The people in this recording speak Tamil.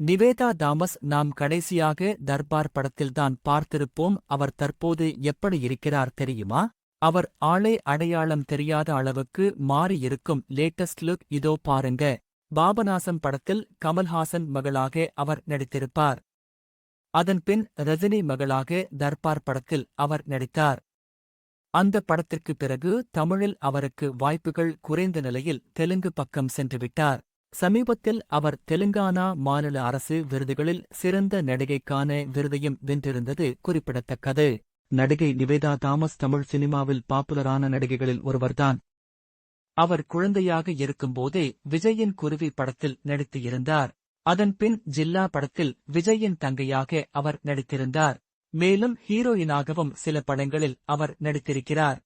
நிவேதா தாமஸ் நாம் கடைசியாக தர்பார் படத்தில்தான் பார்த்திருப்போம். அவர் தற்போது எப்படி இருக்கிறார் தெரியுமா? அவர் ஆளே அடையாளம் தெரியாத அளவுக்கு மாறியிருக்கும் லேட்டஸ்ட் லுக் இதோ பாருங்க. பாபநாசம் படத்தில் கமல்ஹாசன் மகளாக அவர் நடித்திருப்பார். அதன்பின் ரஜினி மகளாக தர்பார் படத்தில் அவர் நடித்தார். அந்த படத்திற்கு பிறகு தமிழில் அவருக்கு வாய்ப்புகள் குறைந்த நிலையில் தெலுங்கு பக்கம் சென்றுவிட்டார். சமீபத்தில் அவர் தெலுங்கானா மாநில அரசு விருதுகளில் சிறந்த நடிகைக்கான விருதையும் வென்றிருந்தது குறிப்பிடத்தக்கது. நடிகை நிவேதா தாமஸ் தமிழ் சினிமாவில் பாப்புலரான நடிகைகளில் ஒருவர்தான். அவர் குழந்தையாக இருக்கும்போதே விஜயின் குருவி படத்தில் நடித்து இருந்தார் அதன்பின் ஜில்லா படத்தில் விஜயின் தங்கையாக அவர் நடித்திருந்தார். மேலும் ஹீரோயினாகவும் சில படங்களில் அவர் நடித்திருக்கிறார்.